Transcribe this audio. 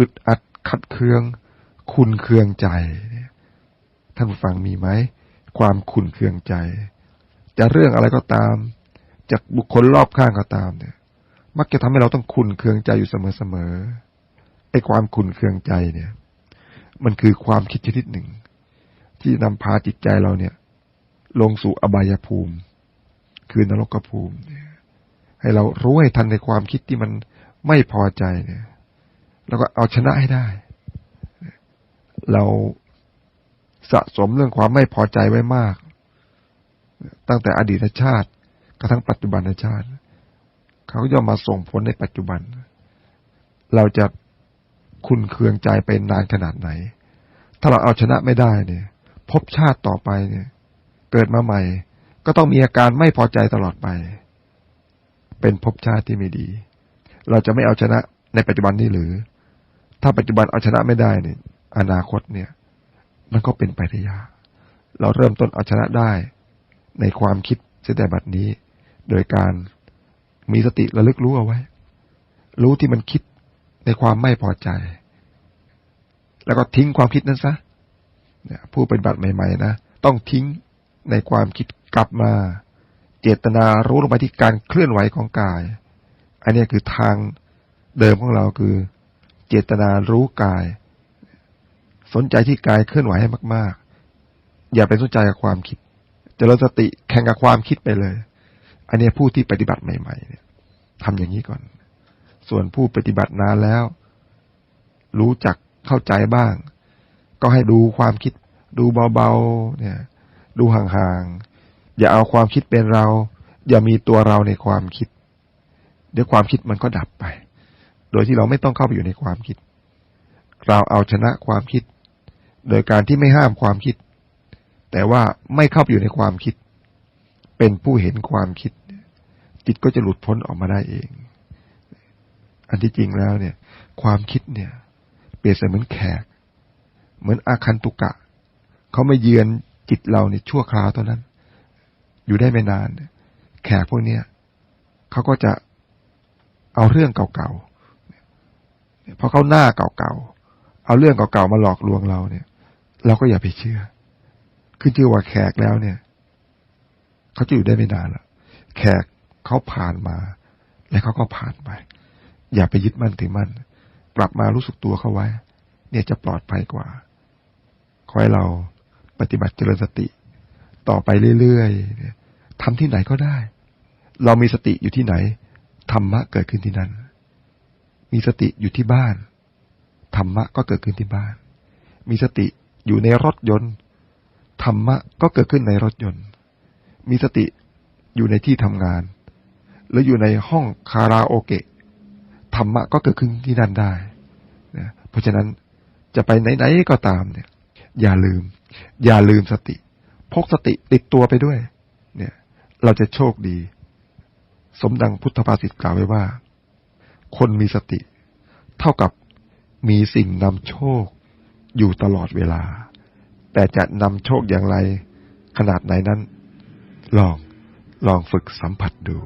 อึดอัดขัดเคืองคุณเคืองใจท่านผู้ฟังมีไหมความขุนเคืองใจ จะเรื่องอะไรก็ตาม จากบุคคลรอบข้างก็ตามเนี่ย มักจะทำให้เราต้องขุนเคืองใจอยู่เสมอๆไอ้ความขุนเคืองใจเนี่ย มันคือความคิดชนิดหนึ่ง ที่นำพาจิตใจเราเนี่ย ลงสู่อบายภูมิ คือนรกภูมิให้เรารู้ให้ทันในความคิดที่มันไม่พอใจเนี่ย แล้วก็เอาชนะให้ได้ เราสะสมเรื่องความไม่พอใจไว้มาก ตั้งแต่อดีตชาติกระทั่งปัจจุบันชาติ เขาย่อมมาส่งผลในปัจจุบัน เราจะคุณเคืองใจไปนานขนาดไหน ถ้าเราเอาชนะไม่ได้เนี่ย พบชาติต่อไปเนี่ย เกิดมาใหม่ ก็ต้องมีอาการไม่พอใจตลอดไป เป็นภพชาติที่ไม่ดี เราจะไม่เอาชนะในปัจจุบันนี้หรือ ถ้าปัจจุบันเอาชนะไม่ได้เนี่ยอนาคตเนี่ย มันก็เป็นไปได้ยากเราเริ่มต้นเอาชนะได้ในความคิดเสียแต่บัดนี้ โดยการมีสติระลึกรู้เอาไว้ รู้ที่มันคิดในความไม่พอใจ แล้วก็ทิ้งความคิดนั้นซะเนี่ยผู้ปฏิบัติใหม่ ๆ นะต้องทิ้งในความคิดกลับมา เจตนารู้ลงไปที่การเคลื่อนไหวของกาย อันนี้คือทางเดิมของเราคือ เจตนารู้กาย สนใจที่กายเคลื่อนไหวให้มาก ๆ อย่าไปสนใจกับความคิดเจริญสติแข่งกับความคิดไปเลย อันนี้ผู้ที่ปฏิบัติใหม่ ๆ เนี่ยทำอย่างนี้ก่อน ส่วนผู้ปฏิบัตินานแล้ว รู้จักเข้าใจบ้าง ก็ให้ดูความคิด ดูเบาๆเนี่ย ดูห่างๆอย่าเอาความคิดเป็นเรา อย่ามีตัวเราในความคิด เดี๋ยวความคิดมันก็ดับไป โดยที่เราไม่ต้องเข้าไปอยู่ในความคิด เราเอาชนะความคิด โดยการที่ไม่ห้ามความคิด แต่ว่าไม่เข้าไปอยู่ในความคิด เป็นผู้เห็นความคิด จิตก็จะหลุดพ้นออกมาได้เอง อันที่จริงแล้วเนี่ย ความคิดเนี่ย เปรียบเสมือนแขก เหมือนอาคันตุกะ เขามาเยือนจิตเราในชั่วคราวเท่านั้น อยู่ได้ไม่นาน แขกพวกเนี้ยเขาก็จะเอาเรื่องเก่าๆ เพราะเขาหน้าเก่าๆ เอาเรื่องเก่าๆมาหลอกลวงเราเนี่ย เราก็อย่าไปเชื่อ ขึ้นชื่อว่าแขกแล้วเนี่ย เขาจะอยู่ได้ไม่นานละแขกเขาผ่านมา และเขาก็ผ่านไป อย่าไปยึดมั่นถือมั่น กลับมารู้สึกตัวเข้าไว้ เนี่ยจะปลอดภัยกว่า ขอให้เราปฏิบัติเจริญสติ ต่อไปเรื่อยๆทำที่ไหนก็ได้ เรามีสติอยู่ที่ไหน ธรรมะเกิดขึ้นที่นั่น มีสติอยู่ที่บ้าน ธรรมะก็เกิดขึ้นที่บ้าน มีสติอยู่ในรถยนต์ ธรรมะก็เกิดขึ้นในรถยนต์ มีสติอยู่ในที่ทำงาน หรืออยู่ในห้องคาราโอเกะ ธรรมะก็เกิดขึ้นที่นั่นได้นะเพราะฉะนั้นจะไปไหนๆก็ตามเนี่ย อย่าลืม อย่าลืมสติ พกสติติดตัวไปด้วย เนี่ย เราจะโชคดี สมดังพุทธภาษิตกล่าวไว้ว่า คนมีสติ เท่ากับมีสิ่งนำโชคอยู่ตลอดเวลา แต่จะนำโชคอย่างไร ขนาดไหนนั้น ลองลองฝึกสัมผัสดู